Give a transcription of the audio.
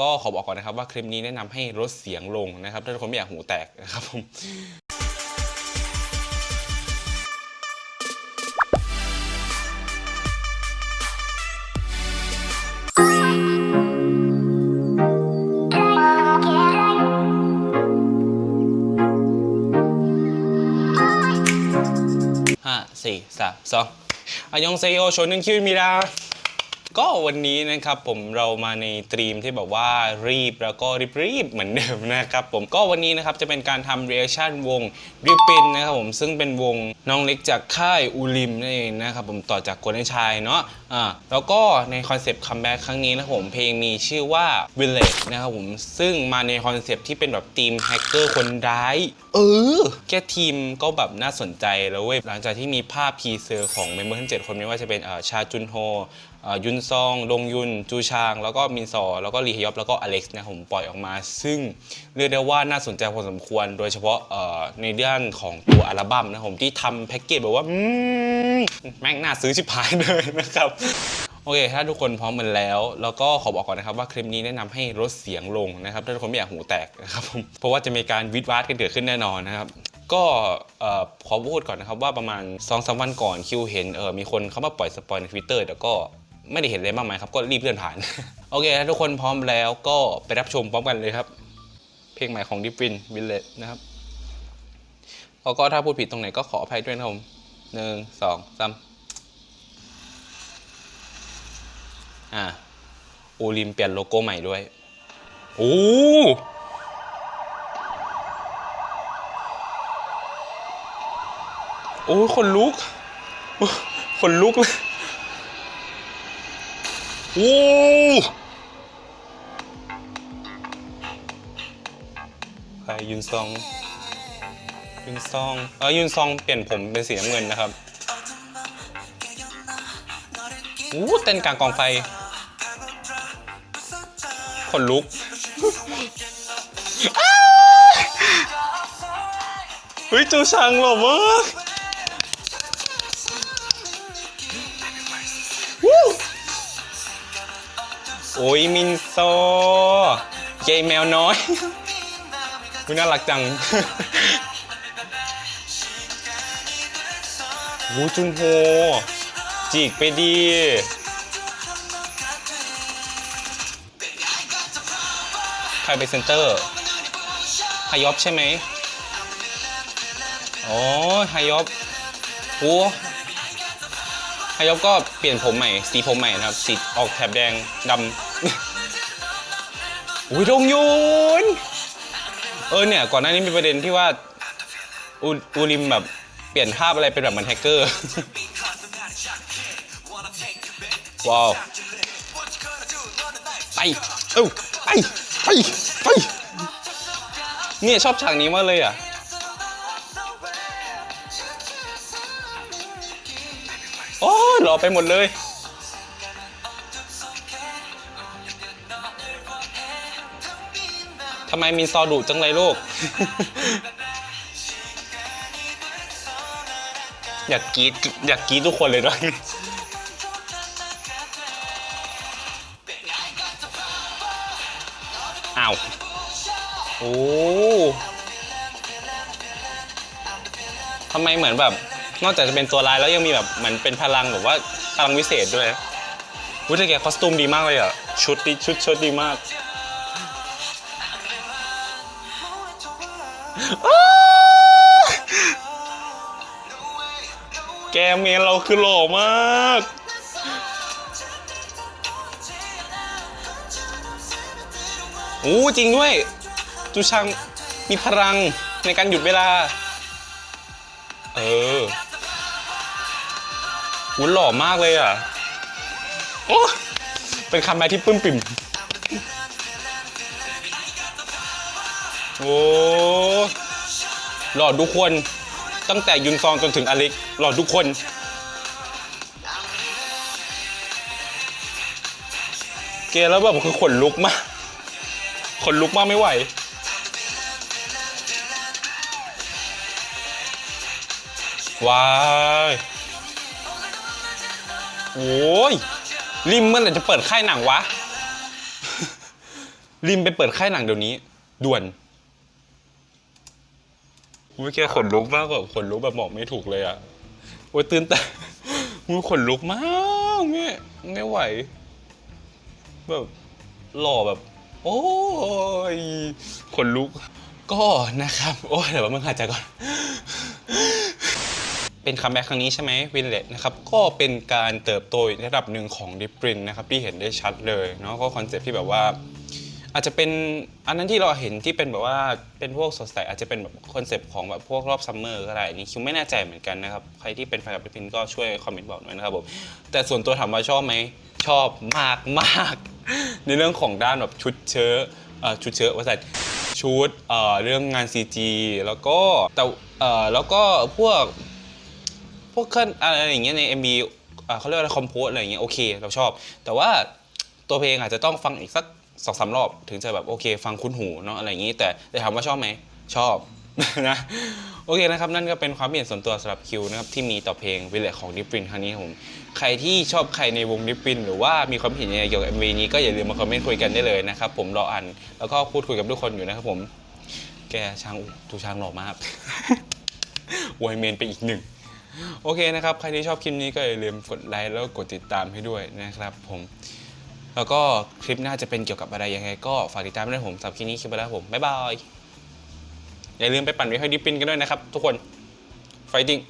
ก็ขอบอกก่อนนะครับว่าคลิปนี้แนะนำให้ลดเสียงลงนะครับ ถ้าทุกคนไม่อยากหูแตกนะครับผมห้าสี่สามสองอายองเซโอโชนึงคิวมิรา ก็วันนี้นะครับผมเรามาในตรีมที่แบบว่ารีบแล้วก็รีบๆเหมือนเดิมนะครับผมก็วันนี้นะครับจะเป็นการทำเรีแอคชั่นวงริปปินนะครับผมซึ่งเป็นวงน้องเล็กจากค่ายอูริมนั่นเองนะครับผมต่อจากกวนชายเนาะอ่าแล้วก็ในคอนเซปต์คัมแบ็กครั้งนี้นะครับผมเพลงมีชื่อว่า Village นะครับผมซึ่งมาในคอนเซปต์ที่เป็นแบบทีมแฮกเกอร์คนร้ายเออแค่ทีมก็แบบน่าสนใจแล้วเว้ยหลังจากที่มีภาพพีเซอร์ของเมมเบอร์ทั้ง7คนไม่ว่าจะเป็นเอ่อชาจุนโฮ ยุนซองดงยุน จูชาง แล้วก็มินซอ แล้วก็ลีฮยอบแล้วก็อเล็กซ์นะผมปล่อยออกมา ซึ่งเรียกได้ว่าน่าสนใจพอสมควร โดยเฉพาะเอ่อในด้านของตัวอัลบั้มนะผมที่ทำแพ็กเกจแบบว่าแม่งน่าซื้อชิบหายเลยนะครับโอเค ถ้าทุกคนพร้อมกันแล้ว แล้วก็ขอบอกก่อนนะครับว่าคลิปนี้แนะนำให้ลดเสียงลงนะครับ ถ้าทุกคนไม่อยากหูแตกนะครับผม เพราะว่าจะมีการวิดวาดกันเกิดขึ้นแน่นอนนะครับ ก็ขอพูดก่อนนะครับว่าประมาณ2อสวันก่อนคิวเห็นเออมีคนเข้ามาปล่อยสปอยในทวิตเตอร์แต่ก็ ไม่ได้เห็นอะไรมากมายครับ ก็รีบเลื่อนผ่าน โอเคถ้าทุกคนพร้อมแล้วก็ไปรับชมพร้อมกันเลยครับ เพลงใหม่ของดิฟฟินวิลเลจนะครับแล้วก็ถ้าพูดผิดตรงไหนก็ขออภัยด้วยนะครับผมหนึ่งสองสามอ่าโอลิมเปลี่ยนโลโก้ใหม่ด้วย โอ้โอ้คนลุกคนลุกเลย โอ้ใครยุนซองยุนซองเออยุนซองเปลี่ยนผมเป็นสีน้ำเงินนะครับโอ้เต้นกลางกองไฟคนลุกเฮ้ยจูชังหล่อมาก โอ้ยมินโซเจแมวน้อยวิน่ารักจังวูจุนโฮ จีกไปดี ใครเป็นเซนเตอร์ฮายอบใช่ไหม อ๋อฮายอบโอ้ ฮายอบก็เปลี่ยนผมใหม่ สีผมใหม่นะครับ สีออกแถบแดงดำอุ้ยดงยุนเออเนี่ย ก่อนหน้านี้มีประเด็นที่ว่า อูอูริมแบบเปลี่ยนภาพอะไรเป็นแบบเหมือนแฮกเกอร์ ว้าว ไป เอ้าไป ไป ไป เนี่ยชอบฉากนี้มากเลยอะ อ้ยหล่อไปหมดเลย ทำไมมีซอดุจังเลยลูก อยากกรีดอยากกรีดทุกคนเลยด้วยอ้าว โอ้ทำไมเหมือนแบบ นอกจากจะเป็นตัวลายแล้วยังมีแบบเหมือนเป็นพลังแบบว่าพลังวิเศษด้วยวุฒิแกคอสตูมดีมากเลยอะชุดดีชุดชุดดีมากแกเมนเราคือหล่อมาก โอ้จริงด้วยจูชังมีพลังในการหยุดเวลา เออวุ้นหล่อมากเลยอะโอ้เป็นคำแม่ที่ปลื้มปิ่ม โอ้หล่อทุกคน ตั้งแต่ยุนซองจนถึงอเล็ก หล่อทุกคนเกแล้วแบบคือขนลุกมาก ขนลุกมากไม่ไหว ว้ายโอ้ยริมเมื่อไหร่จะเปิดค่ายหนังวะ ริมไปเปิดค่ายหนังเดี๋ยวนี้ ด่วนเมื่อกี้ขนลุกมากแบบขนลุกแบบบอกไม่ถูกเลยอะโอ้ยตื่นแต่มือขนลุกมากเนี่ยไม่ไหว แบบหล่อแบบ โอ้ยขนลุก ก็นะครับ โอ้ยเดี๋ยวมึงหายใจก่อน เป็นคัมแบ็กครั้งนี้ใช่ไหมวินเลตนะครับก็เป็นการเติบโตอีกระดับหนึ่งของดิปรินนะครับที่เห็นได้ชัดเลยเนาะก็คอนเซ็ปต์ที่แบบว่า อาจจะเป็นอันนั้นที่เราเห็นที่เป็นแบบว่าเป็นพวกสดใสอาจจะเป็นแบบคอนเซปต์ของแบบพวกรอบซัมเมอร์ก็ได้นี่คิวไม่แน่ใจเหมือนกันนะครับใครที่เป็นแฟนกับดิปรินก็ช่วยคอมเมนต์บอกหน่อยนะครับผมแต่ส่วนตัวถามว่าชอบไหมชอบมากมากในเรื่องของด้านแบบชุดเชิ้ตเอ่อชุดเชิ้ตว่าใส่ชุดเอ่อเรื่องงาน CG แล้วก็แต่อ่อแล้วก็พวก พวกเครื่องอะไรอย่างเงี้ยใน MV อ่าเขาเรียกว่าคอมโพสอะไรอย่างเงี้ยโอเคเราชอบ แต่ว่าตัวเพลงอาจจะต้องฟังอีกสักสองสามรอบ ถึงจะแบบโอเค ฟังคุ้นหูเนาะอะไรอย่างงี้ แต่แต่ถามว่าชอบไหมชอบ นะโอเคนะครับ นั่นก็เป็นความเห็นส่วนตัวสำหรับคิวนะครับ ที่มีต่อเพลงวิลเลจของดิปรินครั้งนี้ครับผม ใครที่ชอบใครในวงดิปริน หรือว่ามีความเห็นยังไงเกี่ยวกับ MV นี้ก็อย่าลืมมาคอมเมนต์คุยกันได้เลยนะครับ ผมรออ่านแล้วก็พูดคุยกับทุกคนอยู่นะครับผม แกช้างทูช้างหล่อมากวอยเมนไปอีกหนึ่ง โอเคนะครับ ใครที่ชอบคลิปนี้ก็อย่าลืมกดไลค์แล้วกดติดตามให้ด้วยนะครับผมแล้วก็คลิปหน้าจะเป็นเกี่ยวกับอะไรยังไง ก็ฝากติดตามด้วยผมสำหรับคลิปนี้คลิปไปแล้วผม บ๊ายบาย อย่าลืมไปปั่นวิวให้ดิปปินกันด้วยนะครับ ทุกคน ไฟติ้ง